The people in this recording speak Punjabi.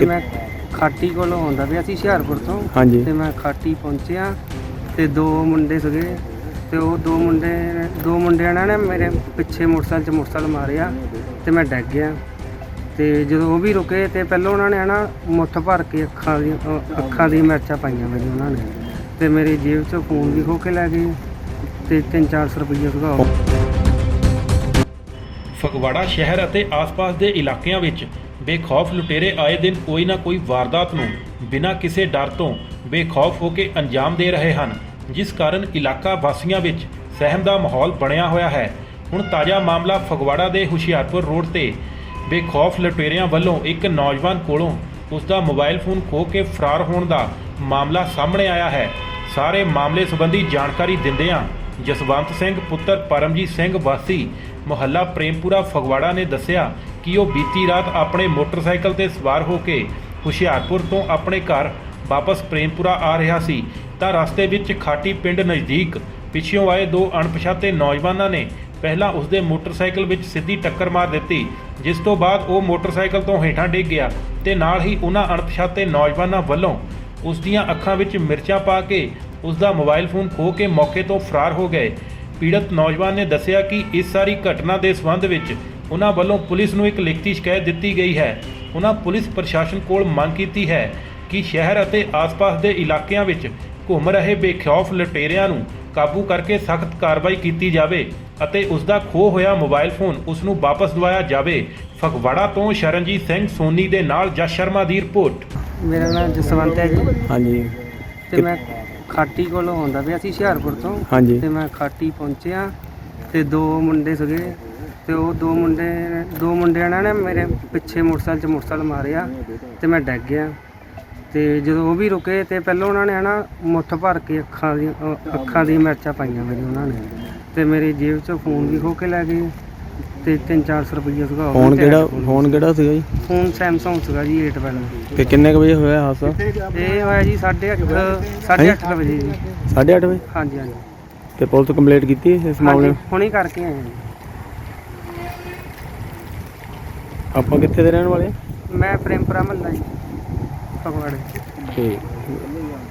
ਤੇ ਮੈਂ ਖਾਟੀ ਕੋਲੋਂ ਆਉਂਦਾ ਪਿਆ ਸੀ ਹੁਸ਼ਿਆਰਪੁਰ ਤੋਂ। ਹਾਂਜੀ। ਤੇ ਮੈਂ ਖਾਟੀ ਪਹੁੰਚਿਆ ਤੇ ਦੋ ਮੁੰਡੇ ਸੀਗੇ। ਤੇ ਉਹ ਦੋ ਮੁੰਡੇ ਦੋ ਮੁੰਡਿਆਂ ਨੇ ਨਾ ਮੇਰੇ ਪਿੱਛੇ ਮੋਟਰਸਾਈਕਲ 'ਚ ਮੋਟਰਸਾਈਕਲ ਮਾਰਿਆ ਤੇ ਮੈਂ ਡਿੱਗ ਗਿਆ। ਤੇ ਜਦੋਂ ਉਹ ਵੀ ਰੁਕੇ ਤੇ ਪਹਿਲਾਂ ਉਹਨਾਂ ਨੇ ਹਨਾ ਮੁੱਠ ਭਰ ਕੇ ਅੱਖਾਂ ਦੀ ਅ, ਅੱਖਾਂ ਦੀ ਮਿਰਚਾਂ ਪਾਈਆਂ ਮੇਰੀ ਉਹਨਾਂ ਨੇ। ਤੇ ਮੇਰੀ ਜੇਬ 'ਚੋਂ ਫੋਨ ਵੀ ਖੋ ਕੇ ਲੈ ਗਏ ਤੇ 3-400 ਰੁਪਈਆ ਸੀਗਾ ਉਹ ਫਗਵਾੜਾ ਸ਼ਹਿਰ ਅਤੇ ਆਸ-ਪਾਸ ਦੇ ਇਲਾਕਿਆਂ ਵਿੱਚ ਬੇਖੌਫ ਲੁਟੇਰੇ ਆਏ ਦਿਨ ਕੋਈ ਨਾ ਕੋਈ ਵਾਰਦਾਤ ਨੂੰ ਬਿਨਾਂ ਕਿਸੇ ਡਰ ਤੋਂ ਬੇਖੌਫ ਹੋ ਕੇ ਅੰਜਾਮ ਦੇ ਰਹੇ ਹਨ, ਜਿਸ ਕਾਰਨ ਇਲਾਕਾ ਵਾਸੀਆਂ ਵਿੱਚ ਸਹਿਮ ਦਾ ਮਾਹੌਲ ਬਣਿਆ ਹੋਇਆ ਹੈ। ਹੁਣ ਤਾਜ਼ਾ ਮਾਮਲਾ ਫਗਵਾੜਾ ਦੇ ਹੁਸ਼ਿਆਰਪੁਰ ਰੋਡ ਤੇ। ਬੇਖੌਫ ਲੁਟੇਰਿਆਂ ਵੱਲੋਂ ਇੱਕ ਨੌਜਵਾਨ ਕੋਲੋਂ ਉਸ ਦਾ ਮੋਬਾਈਲ ਫੋਨ ਖੋਹ ਕੇ ਫਰਾਰ ਹੋਣ ਦਾ ਮਾਮਲਾ ਸਾਹਮਣੇ ਆਇਆ ਹੈ। ਸਾਰੇ ਮਾਮਲੇ ਸੰਬੰਧੀ ਜਾਣਕਾਰੀ ਦਿੰਦਿਆਂ ਜਸਵੰਤ ਸਿੰਘ, ਪੁੱਤਰ ਪਰਮਜੀਤ ਸਿੰਘ ਵਾਸੀ, ਮੁਹੱਲਾ ਪ੍ਰੇਮਪੁਰਾ ਫਗਵਾੜਾ ਨੇ ਦੱਸਿਆ ਕਿ ਉਹ ਬੀਤੀ ਰਾਤ ਆਪਣੇ ਮੋਟਰਸਾਈਕਲ ਤੇ ਸਵਾਰ ਹੋ ਕੇ ਹੁਸ਼ਿਆਰਪੁਰ ਤੋਂ ਆਪਣੇ ਘਰ ਵਾਪਸ ਪ੍ਰੇਮਪੁਰਾ ਆ ਰਿਹਾ ਸੀ, ਤਾਂ ਰਸਤੇ ਵਿੱਚ ਖਾਟੀ ਪਿੰਡ ਨਜ਼ਦੀਕ ਪਿੱਛੋਂ ਆਏ ਦੋ ਅਣਪਛਾਤੇ ਨੌਜਵਾਨਾਂ ਨੇ ਪਹਿਲਾਂ ਉਸਦੇ ਮੋਟਰਸਾਈਕਲ ਵਿੱਚ ਸਿੱਧੀ ਟੱਕਰ ਮਾਰ ਦਿੱਤੀ, ਜਿਸ ਤੋਂ ਬਾਅਦ ਉਹ ਮੋਟਰਸਾਈਕਲ ਤੋਂ ਹੇਠਾਂ ਡਿੱਗ ਗਿਆ ਤੇ ਨਾਲ ਹੀ ਉਹਨਾਂ ਅਣਪਛਾਤੇ ਨੌਜਵਾਨਾਂ ਵੱਲੋਂ ਉਸ ਦੀਆਂ ਅੱਖਾਂ ਵਿੱਚ ਮਿਰਚਾਂ ਪਾ ਕੇ ਉਸ ਦਾ ਮੋਬਾਈਲ ਫੋਨ ਖੋਹ ਕੇ ਮੌਕੇ ਤੋਂ ਫਰਾਰ ਹੋ ਗਏ। ਪੀੜਤ ਨੌਜਵਾਨ ਨੇ ਦੱਸਿਆ ਕਿ ਇਸ ਸਾਰੀ ਘਟਨਾ ਦੇ ਸੰਬੰਧ ਵਿੱਚ ਉਹਨਾਂ ਵੱਲੋਂ ਪੁਲਿਸ ਨੂੰ ਇੱਕ ਲਿਖਤੀ ਸ਼ਿਕਾਇਤ ਦਿੱਤੀ ਗਈ ਹੈ। ਉਹਨਾਂ ਪੁਲਿਸ ਪ੍ਰਸ਼ਾਸਨ ਕੋਲ ਮੰਗ ਕੀਤੀ ਹੈ ਕਿ ਸ਼ਹਿਰ ਅਤੇ ਆਸ-ਪਾਸ ਦੇ ਇਲਾਕਿਆਂ ਵਿੱਚ ਘੁੰਮ ਰਹੇ ਬੇਖੌਫ ਲੁਟੇਰਿਆਂ ਨੂੰ ਕਾਬੂ ਕਰਕੇ ਸਖਤ ਕਾਰਵਾਈ ਕੀਤੀ ਜਾਵੇ ਅਤੇ ਉਸ ਦਾ ਖੋਹ ਹੋਇਆ ਮੋਬਾਈਲ ਫੋਨ ਉਸ ਨੂੰ ਵਾਪਸ ਦਿਵਾਇਆ ਜਾਵੇ। ਫਗਵਾੜਾ ਤੋਂ ਸ਼ਰਨਜੀਤ ਸਿੰਘ ਸੋਨੀ ਦੇ ਨਾਲ ਜਸ ਸ਼ਰਮਾ ਦੀ ਰਿਪੋਰਟ। ਮੇਰਾ ਨਾਮ ਜਸਵੰਤ ਹੈ ਜੀ। ਹਾਂਜੀ। ਤੇ ਮੈਂ ਖਾਟੀ ਕੋਲੋਂ ਆਉਂਦਾ ਪਿਆ ਸੀ ਹੁਸ਼ਿਆਰਪੁਰ ਤੋਂ। ਹਾਂਜੀ। ਤੇ ਮੈਂ ਖਾਟੀ ਪਹੁੰਚਿਆ ਤੇ ਦੋ ਮੁੰਡੇ ਸੀਗੇ ਤੇ ਉਹ ਦੋ ਮੁੰਡੇ ਦੋ ਮੁੰਡਿਆਂ ਨੇ ਨਾ ਮੇਰੇ ਪਿੱਛੇ ਮੋਟਰਸਾਈਕਲ 'ਚ ਮੋਟਰਸਾਈਕਲ ਮਾਰਿਆ ਤੇ ਮੈਂ ਡਿੱਗ ਗਿਆ। ਤੇ ਜਦੋਂ ਉਹ ਵੀ ਰੁਕੇ ਤੇ ਪਹਿਲਾਂ ਉਹਨਾਂ ਨੇ ਹਨਾ ਮੁੱਠ ਭਰ ਕੇ ਅੱਖਾਂ ਦੀ ਅ, ਅੱਖਾਂ ਦੀ ਮਿਰਚਾਂ ਪਾਈਆਂ ਮੇਰੀ ਉਹਨਾਂ ਨੇ। ਤੇ ਮੇਰੀ ਜੇਬ 'ਚੋਂ ਫੋਨ ਵੀ ਖੋ ਕੇ ਲੈ ਗਏ ਤੇ 3-400 ਰੁਪਈਆ ਸੀਗਾ ਉਹ ਵੀ ਫੋਨ ਤੇ ਕਿਹੜਾ। ਫੋਨ ਕਿਹੜਾ ਸੀਗਾ ਜੀ? ਫੋਨ ਸੈਮਸੰਗ ਸੀਗਾ ਜੀ 8 ਵਾਲਾ ਤੇ ਕਿੰਨੇ ਕੁ ਵਜੇ ਹੋਇਆ ਹਾਦਸਾ? ਇਹ ਹੋਇਆ ਜੀ 8:30 8:30 ਵਜੇ ਜੀ। 8:30 ਵਜੇ? ਹਾਂਜੀ ਹਾਂਜੀ। ਤੇ ਪੁਲਿਸ ਕੰਪਲੀਟ ਕੀਤੀ ਇਸ ਮਾਮਲੇ ਹਾਂਜੀ ਨੂੰ? ਹੁਣੇ ਕਰਕੇ ਆਏ ਹਾਂ ਜੀ। ਆਪਾਂ ਕਿੱਥੇ ਦੇ ਰਹਿਣ ਵਾਲੇ ਮੈਂ ਪ੍ਰੇਮਪੁਰਾ ਮਹੱਲਾ ਜੀ। ਫਗਵਾੜੇ ਠੀਕ।